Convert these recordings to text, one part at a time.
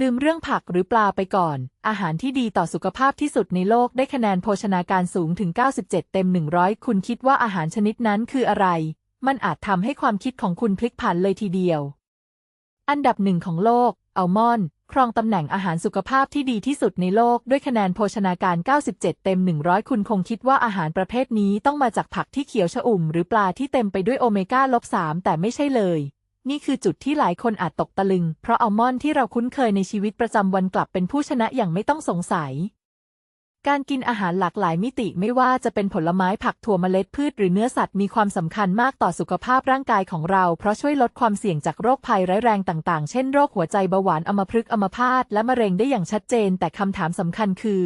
ลืมเรื่องผักหรือปลาไปก่อน อาหารที่ดีต่อสุขภาพที่สุดในโลกได้คะแนนโภชนาการสูงถึง 97 เต็ม 100 คุณคิดว่าอาหารชนิดนั้นคืออะไร มันอาจทำให้ความคิดของคุณพลิกผันเลยทีเดียว อันดับหนึ่งของโลก อัลมอนด์ครองตำแหน่งอาหารสุขภาพที่ดีที่สุดในโลกด้วยคะแนนโภชนาการ 97 เต็ม 100 คุณคงคิดว่าอาหารประเภทนี้ต้องมาจากผักที่เขียวชอุ่มหรือปลาที่เต็มไปด้วยโอเมก้าลบ3แต่ไม่ใช่เลย นี่คือจุดที่หลายคนอาจตกตะลึง เพราะอัลมอนด์ที่เราคุ้นเคยในชีวิตประจำวันกลับเป็นผู้ชนะอย่างไม่ต้องสงสัย การกินอาหารหลากหลายมิติไม่ว่าจะเป็นผลไม้ผักถั่วเมล็ดพืชหรือเนื้อสัตว์มีความสำคัญมากต่อสุขภาพร่างกายของเรา เพราะช่วยลดความเสี่ยงจากโรคภัยร้ายแรงต่างๆ เช่นโรคหัวใจเบาหวานอัมพฤกษ์อัมพาตและมะเร็งได้อย่างชัดเจน แต่คำถามสำคัญคือ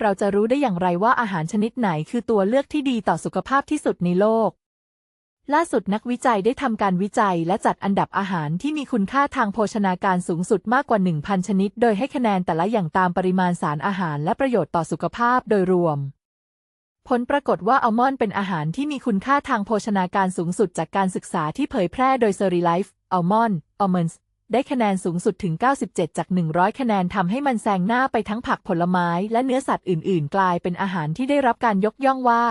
เราจะรู้ได้อย่างไรว่าอาหารชนิดไหนคือตัวเลือกที่ดีต่อสุขภาพที่สุดในโลก ล่าสุดนักวิจัยได้ทำการวิจัยและจัดอันดับอาหารที่มีคุณค่าทางโภชนาการสูงสุดมากกว่า 1,000 ชนิด โดยให้คะแนนแต่ละอย่างตามปริมาณสารอาหารและประโยชน์ต่อสุขภาพโดยรวม ผลปรากฏว่าอัลมอนด์เป็นอาหารที่มีคุณค่าทางโภชนาการสูงสุดจากการศึกษาที่เผยแพร่โดยเซอรีไลฟ์อัลมอนด์อัลมอนด์ได้คะแนนสูงสุดถึง 97 จาก 100 คะแนนทำให้มันแซงหน้าไปทั้งผักผลไม้และเนื้อสัตว์อื่น ๆ กลายเป็นอาหารที่ได้รับการยกย่องว่า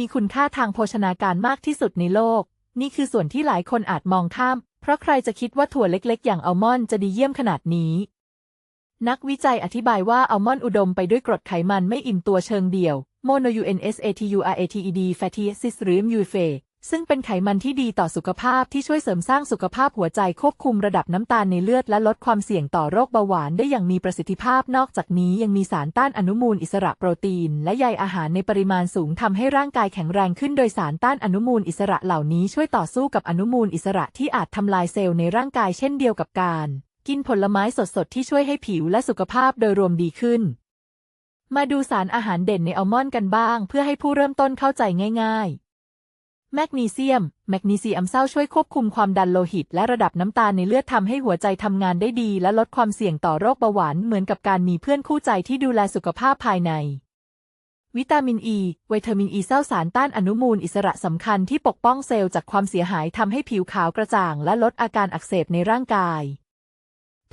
มีคุณค่าทางโภชนาการมากที่สุดในโลก นี่คือส่วนที่หลายคนอาจมองข้าม เพราะใครจะคิดว่าถั่วเล็กๆ อย่างอัลมอนด์จะดีเยี่ยมขนาดนี้ นักวิจัยอธิบายว่าอัลมอนด์อุดมไปด้วยกรดไขมันไม่อิ่มตัวเชิงเดี่ยว monounsaturated fatty acids หรือ MUFA ซึ่งเป็นไขมันที่ดีต่อสุขภาพที่ช่วยเสริมสร้างสุขภาพหัวใจควบคุมระดับน้ำตาลในเลือดและลดความเสี่ยงต่อโรคเบาหวานได้อย่างมีประสิทธิภาพนอกจากนี้ยังมีสารต้านอนุมูลอิสระโปรตีน และใยอาหารในปริมาณสูงทำให้ร่างกายแข็งแรงขึ้นโดยสารต้านอนุมูลอิสระเหล่านี้ช่วยต่อสู้กับอนุมูลอิสระที่อาจทำลายเซลล์ในร่างกายเช่นเดียวกับการ กินผลไม้สดๆที่ช่วยให้ผิวและสุขภาพโดยรวมดีขึ้นมาดูสารอาหารเด่นในอัลมอนด์กันบ้าง เพื่อให้ผู้เริ่มต้นเข้าใจง่าย ๆ แมกนีเซียม แมกนีเซียมเศร้าช่วยควบคุมความดันโลหิต และระดับน้ำตาลในเลือดทำให้หัวใจทำงานได้ดี และลดความเสี่ยงต่อโรคเบาหวานเหมือนกับการมีเพื่อนคู่ใจที่ดูแลสุขภาพภายใน วิตามินอ e, ีวิตามินอ e ีเศร้าสารต้านอนุมูลอิสระสำคัญที่ปกป้องเซลล์จากความเสียหายทำให้ผิวขาวกระจ่าง และลดอาการอักเสบในร่างกาย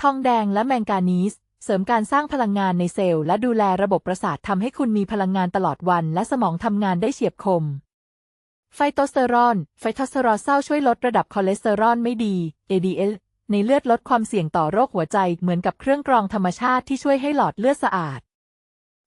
ทองแดงและแมงกานีสเสริมการสร้างพลังงานในเซลล์และดูแลระบบประสาททำให้คุณมีพลังงานตลอดวัน และสมองทำงานได้เฉียบคม ไฟโตสเตอรอน ไฟโตสเตอรอลเศร้าช่วยลดระดับคอเลสเตอรอลไม่ดี ADL ในเลือดลดความเสี่ยงต่อโรคหัวใจเหมือนกับเครื่องกรองธรรมชาติที่ช่วยให้หลอดเลือดสะอาด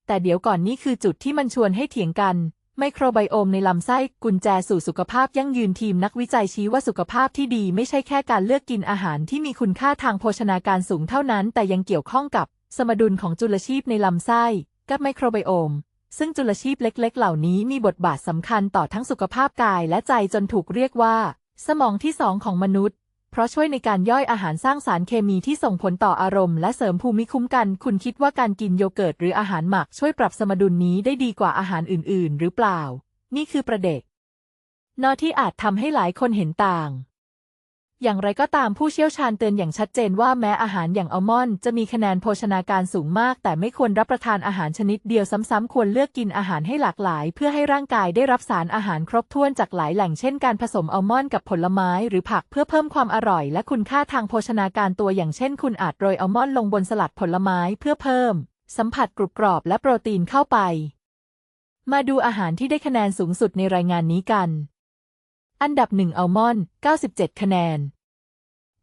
แต่เดี๋ยวก่อนนี่คือจุดที่มันชวนให้เถียงกัน ไมโครไบโอมในลำไส้กุญแจสู่สุขภาพยั่งยืนทีมนักวิจัยชี้ว่าสุขภาพที่ดีไม่ใช่แค่การเลือกกินอาหารที่มีคุณค่าทางโภชนาการสูงเท่านั้น แต่ยังเกี่ยวข้องกับสมดุลของจุลชีพในลำไส้ กับไมโครไบโอม ซึ่งจุลชีพเล็กๆ เหล่านี้มีบทบาทสำคัญต่อทั้งสุขภาพกายและใจจนถูกเรียกว่า สมองที่สองของมนุษย์ เพราะช่วยในการย่อยอาหารสร้างสารเคมีที่ส่งผลต่ออารมณ์และเสริมภูมิคุ้มกัน คุณคิดว่าการกินโยเกิร์ตหรืออาหารหมักช่วยปรับสมดุลนี้ได้ดีกว่าอาหารอื่น ๆ หรือเปล่า นี่คือประเด็กนอที่อาจทำให้หลายคนเห็นต่าง อย่างไรก็ตามผู้เชี่ยวชาญเตือนอย่างชัดเจนว่าแม้อาหารอย่างอัลมอนด์จะมีคะแนนโภชนาการสูงมาก แต่ไม่ควรรับประทานอาหารชนิดเดียวซ้ำๆควรเลือกกินอาหารให้หลากหลาย เพื่อให้ร่างกายได้รับสารอาหารครบถ้วนจากหลายแหล่งเช่นการผสมอัลมอนด์กับผลไม้หรือผักเพื่อเพิ่มความอร่อยและคุณค่าทางโภชนาการตัวอย่างเช่น คุณอาจโรยอัลมอนด์ลงบนสลัดผลไม้เพื่อเพิ่ม สัมผัสกรุบกรอบและโปรตีนเข้าไป มาดูอาหารที่ได้คะแนนสูงสุดในรายงานนี้กัน อันดับหนึ่งอัลมอนด์97 คะแนน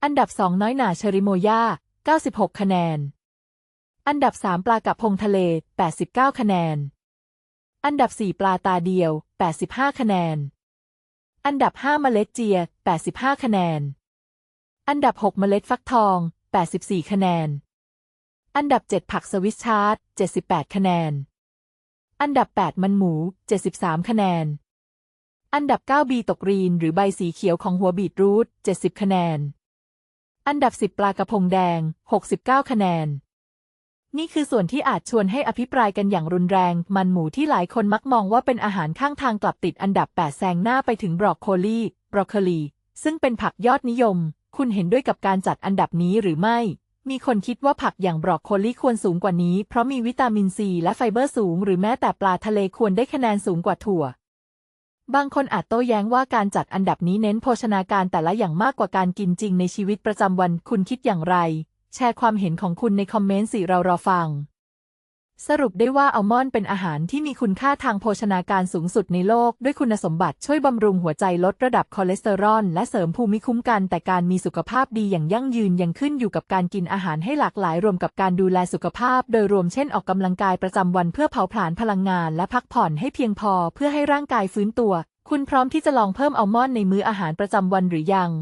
อันดับสองน้อยหน่าเชอริโมยา96 คะแนน อันดับสามปลากับพงทะเล 89 คะแนน อันดับสี่ปลาตาเดียว 85 คะแนน อันดับห้าเมล็ดเจีย 85 คะแนน อันดับหกเมล็ดฟักทอง 84 คะแนน อันดับเจ็ดผักสวิสชาร์ด78 คะแนน อันดับ8มันหมู 73 คะแนน อันดับ9บีตกรีน หรือใบสีเขียวของหัวบีทรูท 70 คะแนน อันดับ 10 ปลากระพงแดง 69 คะแนน นี่คือส่วนที่อาจชวนให้อภิปรายกันอย่างรุนแรง มันหมูที่หลายคนมักมองว่าเป็นอาหารข้างทางกลับติดอันดับ 8 แซงหน้าไปถึงบรอกโคลีบรอกโคลี ซึ่งเป็นผักยอดนิยม คุณเห็นด้วยกับการจัดอันดับนี้หรือไม่ มีคนคิดว่าผักอย่างบรอกโคลีควรสูงกว่านี้ เพราะมีวิตามินซีและไฟเบอร์สูง หรือแม้แต่ปลาทะเลควรได้คะแนนสูงกว่าถั่ว บางคนอาจโต้แย้งว่าการจัดอันดับนี้เน้นโภชนาการแต่ละอย่างมากกว่าการกินจริงในชีวิตประจำวัน คุณคิดอย่างไร แชร์ความเห็นของคุณในคอมเมนต์สิเรารอฟัง สรุปได้ว่าอัลมอนด์เป็นอาหารที่มีคุณค่าทางโภชนาการสูงสุดในโลก ด้วยคุณสมบัติช่วยบำรุงหัวใจลดระดับคอเลสเตอรอลและเสริมภูมิคุ้มกัน แต่การมีสุขภาพดีอย่างยั่งยืนยังขึ้นอยู่กับการกินอาหารให้หลากหลาย รวมกับการดูแลสุขภาพ โดยรวมเช่นออกกำลังกายประจำวันเพื่อเผาผลาญพลังงาน และพักผ่อนให้เพียงพอเพื่อให้ร่างกายฟื้นตัว คุณพร้อมที่จะลองเพิ่มอัลมอนด์ในมื้ออาหารประจำวันหรือยัง